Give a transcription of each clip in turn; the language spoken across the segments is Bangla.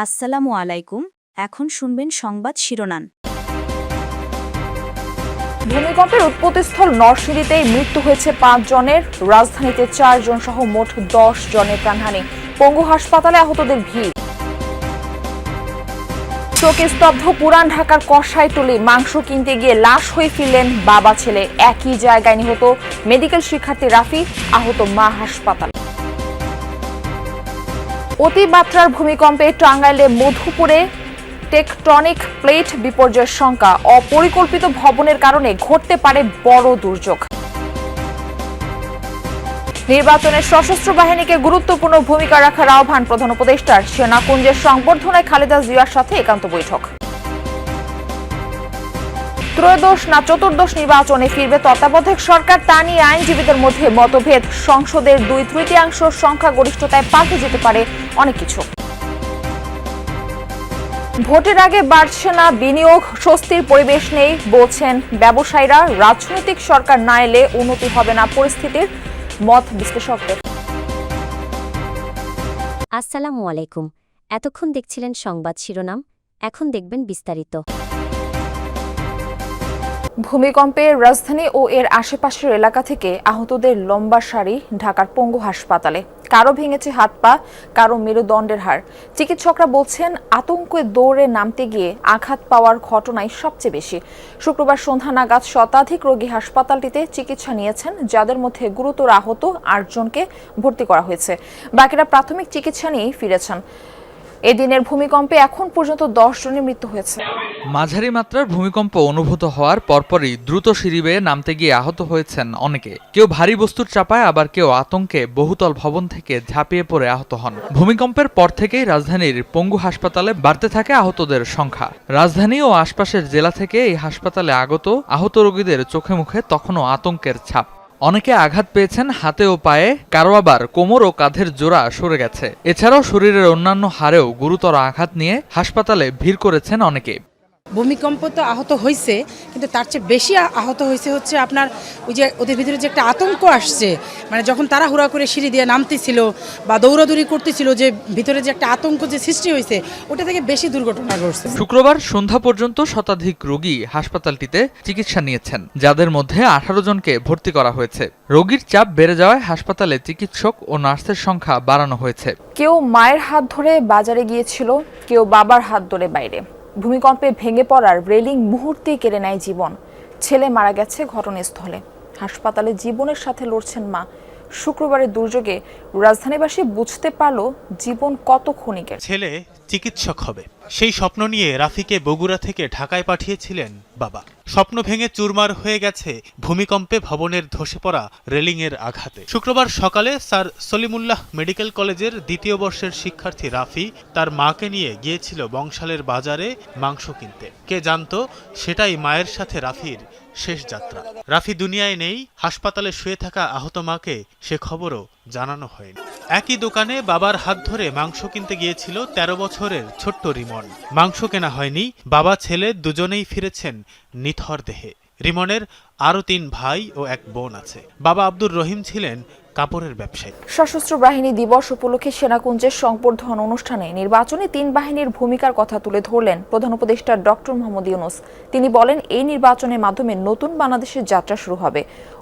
আসসালামু আলাইকুম, এখন শুনবেন সংবাদ শিরোনাম। ভূমিকম্পের উৎপত্তিস্থল নরসিংদীতেই মৃত্যু হয়েছে পাঁচ জনের, রাজধানীতে চার জন সহ মোট দশ জনের প্রাণহানি। পঙ্গু হাসপাতালে আহতদের ভিড়। শোকে স্তব্ধ পুরান ঢাকার কষাইটুলি মাংস কিনতে গিয়ে লাশ হয়ে ফিরলেন বাবা ছেলে। একই জায়গায় নিহত মেডিকেল শিক্ষার্থী রাফি, আহত মা হাসপাতাল। অতিমাত্রার ভূমিকম্পে টাঙ্গাইলে মধুপুরে টেকটনিক প্লেট বিপর্যয়ের শঙ্কা। অপরিকল্পিত ভবনের কারণে ঘটতে পারে বড় দুর্যোগ। নির্বাচনে সশস্ত্র বাহিনীকে গুরুত্বপূর্ণ ভূমিকা রাখার আহ্বান প্রধান উপদেষ্টার। সেনাকুঞ্জের সংবর্ধনায় খালেদা জিয়ার সাথে একান্ত বৈঠক। ত্রয়োদশ না চতুর্দশ নির্বাচনে ফিরবে তত্ত্বাবধায়ক সরকার, তা নিয়ে আইনজীবীদের মধ্যে মতভেদ। সংসদের দুই তৃতীয়াংশ সংখ্যাগরিষ্ঠতায় পাল্টে যেতে পারে অনেক কিছু। ভোটের আগে বাড়ছে না বিনিয়োগ, স্বস্তির পরিবেশ নেই, বলছেন ব্যবসায়ীরা। রাজনৈতিক সরকার না এলে উন্নতি হবে না পরিস্থিতির মত বিশ্লেষকদের। আসসালামু আলাইকুম। এতক্ষণ দেখছিলেন সংবাদ শিরোনাম, এখন দেখবেন বিস্তারিত। ভূমিকম্পে রাজধানী ও এর আশেপাশের এলাকা থেকে আহতদের লম্বা সারি ঢাকার পঙ্গু হাসপাতালে। কারও ভেঙেছে হাত পা, কারও মেরুদণ্ডের হার চিকিৎসকরা বলছেন, আতঙ্কে দৌড়ে নামতে গিয়ে আঘাত পাওয়ার ঘটনাই সবচেয়ে বেশি। শুক্রবার সন্ধ্যা নাগাদ শতাধিক রোগী হাসপাতালটিতে চিকিৎসা নিয়েছেন, যাদের মধ্যে গুরুতর আহত আটজনকে ভর্তি করা হয়েছে। বাকিরা প্রাথমিক চিকিৎসা নিয়েই ফিরেছেন। এদিনের ভূমিকম্পে এখন পর্যন্ত দশ জনের মৃত্যু হয়েছে। মাঝারি মাত্রার ভূমিকম্প অনুভূত হওয়ার পরপরই দ্রুত সিঁড়ি বেয়ে নামতে গিয়ে আহত হয়েছেন অনেকে। কেউ ভারী বস্তুর চাপায়, আবার কেউ আতঙ্কে বহুতল ভবন থেকে ঝাঁপিয়ে পড়ে আহত হন। ভূমিকম্পের পর থেকেই রাজধানীর পঙ্গু হাসপাতালে বাড়তে থাকে আহতদের সংখ্যা। রাজধানী ও আশপাশের জেলা থেকে এই হাসপাতালে আগত আহত রোগীদের চোখে মুখে তখনও আতঙ্কের ছাপ। অনেকে আঘাত পেয়েছেন হাতে ও পায়ে, কারও আবার কোমর ও কাঁধের জোড়া সরে গেছে। এছাড়াও শরীরের অন্যান্য হাড়েও গুরুতর আঘাত নিয়ে হাসপাতালে ভিড় করেছেন অনেকে। ভূমিকম্প তো আহত হয়েছে কিন্তু তার চেয়ে বেশি আহত হয়েছে হচ্ছে আপনার ওই যে ওদের ভিতরে যে একটা আতঙ্ক আসছে। মানে যখন তারা হুড়া করে সিঁড়ি দিয়ে নামতেছিল বা দৌড়াদৌড়ি করতেছিল যে ভিতরে যে একটা আতঙ্ক যে সৃষ্টি হয়েছে ওটা থেকে বেশি দুর্ঘটনা ঘটছে। শুক্রবার সন্ধ্যা পর্যন্ত শতাধিক রোগী হাসপাতালটিতে চিকিৎসা নিয়েছেন যাদের মধ্যে আঠারো জনকে ভর্তি করা হয়েছে। রোগীর চাপ বেড়ে যাওয়ায় হাসপাতালে চিকিৎসক ও নার্সের সংখ্যা বাড়ানো হয়েছে। কেউ মায়ের হাত ধরে বাজারে গিয়েছিল কেউ বাবার হাত ধরে বাইরে। ভূমিকম্পে ভেঙে পড়ার রেলিং মুহূর্তেই কেড়ে নেয় জীবন। ছেলে মারা গেছে ঘটনাস্থলে। হাসপাতালে জীবনের সাথে লড়ছেন মা। শুক্রবারের দুর্যোগে রাজধানীবাসী বুঝতে পারল জীবন কত ক্ষণিকের। ছেলে চিকিৎসক হবে। সেই স্বপ্ন নিয়ে রাফিকে বগুড়া থেকে ঢাকায় পাঠিয়েছিলেন বাবা। স্বপ্ন ভেঙে চুরমার হয়ে গেছে ভূমিকম্পে ভবনের ধসে পড়া রেলিংয়ের আঘাতে। শুক্রবার সকালে স্যার সলিমুল্লাহ মেডিকেল কলেজের দ্বিতীয় বর্ষের শিক্ষার্থী রাফি তার মাকে নিয়ে গিয়েছিল বংশালের বাজারে মাংস কিনতে। কে জানতো, সেটাই মায়ের সাথে রাফির শেষ যাত্রা। রাফি দুনিয়ায় নেই, হাসপাতালে শুয়ে থাকা আহত মাকে সে খবরও জানানো হয়নি। একই দোকানে বাবার হাত ধরে মাংস কিনতে গিয়েছিল ১৩ বছরের ছোট্ট রিমন। মাংস কেনা হয়নি, বাবা, ছেলে দুজনেই ফিরেছেন নিথর দেহে। রিমনের আরও তিন ভাই ও এক বোন আছে। বাবা আব্দুর রহিম ছিলেন কাপড়ের ব্যবসায়ী। সশস্ত্র বাহিনী দিবস উপলক্ষে সেনাকুঞ্জের সংবর্ধন অনুষ্ঠানে নির্বাচনে তিন বাহিনীর ভূমিকার কথা তুলে ধরলেন প্রধান উপদেষ্টা ডক্টর মোহাম্মদ ইউনুস। তিনি বলেন এই নির্বাচনের মাধ্যমে নতুন বাংলাদেশের যাত্রা শুরু হবে।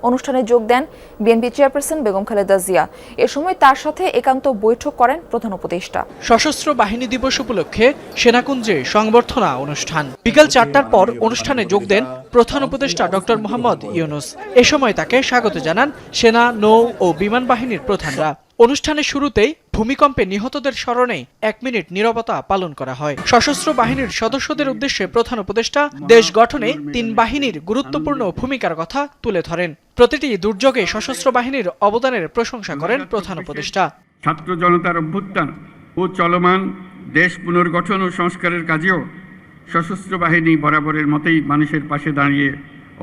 অনুষ্ঠানে যোগ দেন বিএনপি চেয়ারপারসন বেগম খালেদা জিয়া। এ সময় তার সাথে একান্ত বৈঠক করেন প্রধান উপদেষ্টা। সশস্ত্র বাহিনী দিবস উপলক্ষে সেনাকুঞ্জে সংবর্ধনা অনুষ্ঠান। বিকাল চারটার পর অনুষ্ঠানে যোগ দেন প্রধান উপদেষ্টা ডক্টর মোহাম্মদ ইউনুস এ সময় তাকে স্বাগত জানান সেনা নৌ ও বিমান বাহিনীর প্রধানরা। অনুষ্ঠানের শুরুতেই ভূমিকম্পে নিহতদের স্মরণে এক মিনিট নিরবতা পালন করা হয়। সশস্ত্র বাহিনীর সদস্যদের উদ্দেশ্যে প্রধান উপদেষ্টা দেশ গঠনে তিন বাহিনীর গুরুত্বপূর্ণ ভূমিকার কথা তুলে ধরেন। প্রতিটি দুর্যোগে সশস্ত্র বাহিনীর অবদানের প্রশংসা করেন প্রধান উপদেষ্টা। ছাত্র জনতার অভ্যুত্থান ও চলমান দেশ পুনর্গঠন ও সংস্কারের কাজেও সশস্ত্র বাহিনী বরাবরের মতেই মানুষের পাশে দাঁড়িয়ে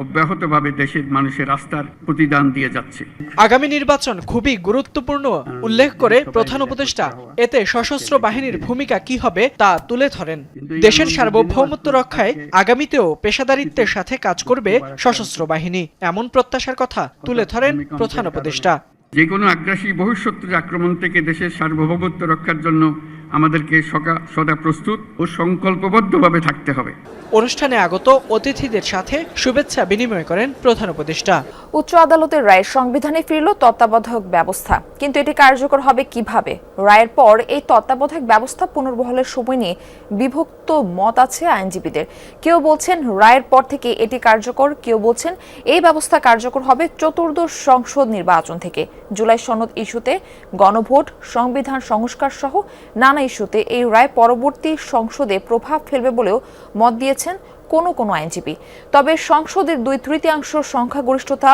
অব্যাহতভাবে দেশের মানুষের আস্থার প্রতিদান দিয়ে যাচ্ছে। আগামী নির্বাচন খুবই গুরুত্বপূর্ণ উল্লেখ করে প্রধান উপদেষ্টা। এতে সশস্ত্র বাহিনীর ভূমিকা কি হবে তা তুলে ধরেন। দেশের সার্বভৌমত্ব রক্ষায় আগামীতেও পেশাদারিত্বের সাথে কাজ করবে সশস্ত্র বাহিনী এমন প্রত্যাশার কথা তুলে ধরেন প্রধান উপদেষ্টা। যে কোনো আগ্রাসী বহিঃশত্রুর আক্রমণ থেকে দেশের সার্বভৌমত্ব রক্ষার জন্য আমাদেরকে সকা সদা প্রস্তুত ও সংকল্পবদ্ধভাবে থাকতে হবে। অনুষ্ঠানে আগত অতিথিদের সাথে শুভেচ্ছা বিনিময় করেন প্রধান উপদেষ্টা। উচ্চ আদালতের রায়ের সংবিধানে ফিরল তত্ত্বাবধায়ক ব্যবস্থা। কিন্তু এটি কার্যকর হবে কীভাবে? রায়ের পর এই তত্ত্বাবধায়ক ব্যবস্থা পুনর্বহলের সময় নিয়ে বিভক্ত মত আছে আইনজীবীদের। কেউ বলছেন রায়ের পর থেকে এটি কার্যকর কেউ বলছেন এই ব্যবস্থা কার্যকর হবে চতুর্দশ সংসদ নির্বাচন থেকে। জুলাই সনদ ইস্যুতে গণভোট সংবিধান সংস্কার সহ নানা ইস্যুতে এই রায় পরবর্তী সংসদে প্রভাব ফেলবে বলেও মত দিয়েছেন কোনো কোনো আইনজীবী। তবে সংসদের দুই তৃতীয়াংশ সংখ্যাগরিষ্ঠতা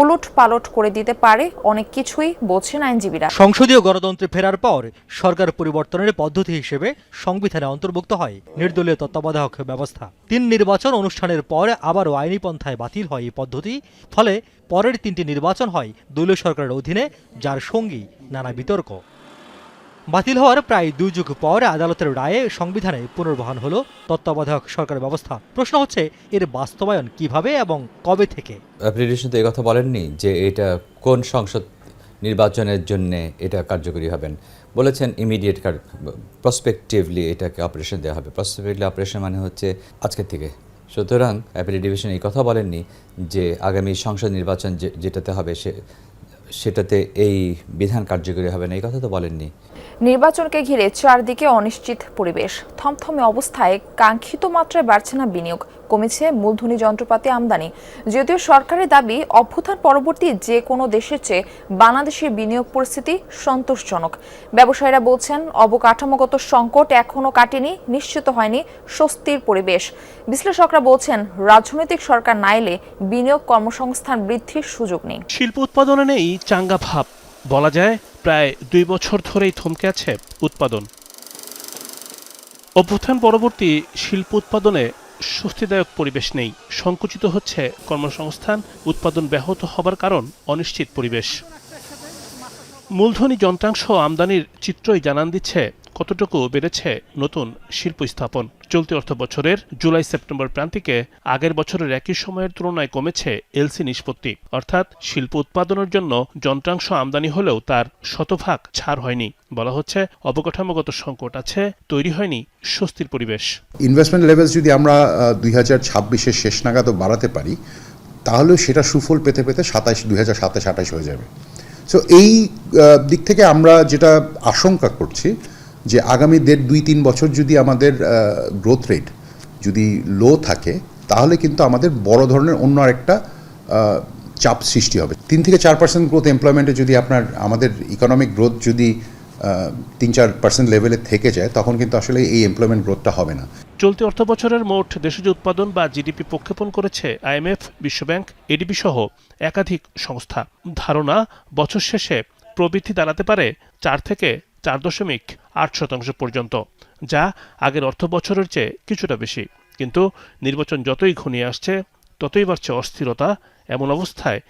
ওলট পালট করে দিতে পারে অনেক কিছুই বলছেন আইনজীবীরা। সংসদীয় গণতন্ত্রে ফেরার পর সরকার পরিবর্তনের পদ্ধতি হিসেবে সংবিধানে অন্তর্ভুক্ত হয় নির্দলীয় তত্ত্বাবধায়ক ব্যবস্থা। তিন নির্বাচন অনুষ্ঠানের পর আবারও আইনি পন্থায় বাতিল হয় এই পদ্ধতি, ফলে পরের তিনটি নির্বাচন হয় দলীয় সরকারের অধীনে, যার সঙ্গী নানা বিতর্ক। বাতিল হওয়ার প্রায় দুই যুগ পর আদালতের রায়ে সংবিধানে পুনর্বহান হলো তত্ত্বাবধায়ক সরকার ব্যবস্থা। প্রশ্ন হচ্ছে, এর বাস্তবায়ন কীভাবে এবং কবে থেকে? তো কথা বলেননি যে এটা কোন সংসদ নির্বাচনের জন্য এটা কার্যকরী হবেন বলেছেন ইমিডিয়েট প্রসপেক্টিভলি এটাকে অপারেশন দেওয়া হবে। প্রসপেক্টিভলি অপারেশন মানে হচ্ছে আজকের থেকে। সুতরাং অ্যাপিল ডিভিশন এই কথা বলেননি যে আগামী সংসদ নির্বাচন যেটাতে হবে সে সেটাতে এই বিধান কার্যকরী হবে না। এই কথা তো বলেননি। নির্বাচনকে ঘিরে চারদিকে অনিশ্চিত পরিবেশ। থমথমে অবস্থায় কাঙ্ক্ষিত মাত্রায় বাড়ছে না বিনিয়োগ, কমেছে মূলধনী যন্ত্রপাতি আমদানি। যদিও সরকারের দাবি, অভ্যুত্থান পরবর্তী যে কোনো দেশের চেয়ে বাংলাদেশের বিনিয়োগ পরিস্থিতি সন্তোষজনক। ব্যবসায়ীরা বলছেন, অবকাঠামোগত সংকট এখনও কাটেনি, নিশ্চিত হয়নি স্বস্তির পরিবেশ। বিশ্লেষকরা বলছেন, রাজনৈতিক সরকার না এলে বিনিয়োগ কর্মসংস্থান বৃদ্ধির সুযোগ নেই। শিল্প উৎপাদনে নেই চাঙ্গা ভাব। বলা যায়, প্রায় দুই বছর ধরেই থমকে আছে উৎপাদন। অভ্যুত্থান পরবর্তী শিল্প উৎপাদনে স্বস্তিদায়ক পরিবেশ নেই। সংকুচিত হচ্ছে কর্মসংস্থান, উৎপাদন ব্যাহত হবার কারণ অনিশ্চিত পরিবেশ। মূলধনী যন্ত্রাংশ আমদানির চিত্রই জানান দিচ্ছে কতটুকু বেড়েছে নতুন শিল্প স্থাপন। চলতি অর্থ বছরের জুলাই সেপ্টেম্বর প্রান্তিকে আগের বছরের একই সময়ের তুলনায় কমেছে এলসি নিষ্পত্তি। অর্থাৎ শিল্প উৎপাদনের জন্য যন্ত্রাংশ আমদানি হলেও তার শতভাগ ছাড় হয়নি। বলা হচ্ছে অবকাঠামোগত সংকট আছে, তৈরি হয়নি স্বস্তির পরিবেশ। ইনভেস্টমেন্ট লেভেলস যদি আমরা দুই হাজার ছাব্বিশের শেষ নাগাদও বাড়াতে পারি, তাহলেও সেটা সুফল পেতে পেতে সাতাইশ, দুই হাজার সাতাশ হয়ে যাবে। সো এই দিক থেকে আমরা যেটা আশঙ্কা করছি যে আগামী দেড়, দুই, তিন বছর যদি আমাদের গ্রোথ রেট যদি লো থাকে, তাহলে কিন্তু আমাদের বড় ধরনের অন্য আরেকটা চাপ সৃষ্টি হবে। তিন থেকে চার পার্সেন্ট গ্রোথ এমপ্লয়মেন্টে যদি আপনার, আমাদের ইকোনমিক গ্রোথ যদি তিন, চার পার্সেন্ট লেভেলে থেকে যায়, তখন কিন্তু আসলে এই এমপ্লয়মেন্ট গ্রোথটা হবে না। চলতি অর্থ বছরের মোট দেশজ উৎপাদন বা জিডিপি প্রক্ষেপণ করেছে আইএমএফ বিশ্বব্যাংক এডিবি সহ একাধিক সংস্থা। ধারণা, বছর শেষে প্রবৃদ্ধি দাঁড়াতে পারে চার থেকে চার দশমিক আট শতাংশ পর্যন্ত, যা আগের অর্থ বছরের চেয়ে কিছুটা বেশি। কিন্তু নির্বাচন যতই ঘনিয়ে আসছে, ততই বাড়ছে অস্থিরতা, এমন অবস্থায়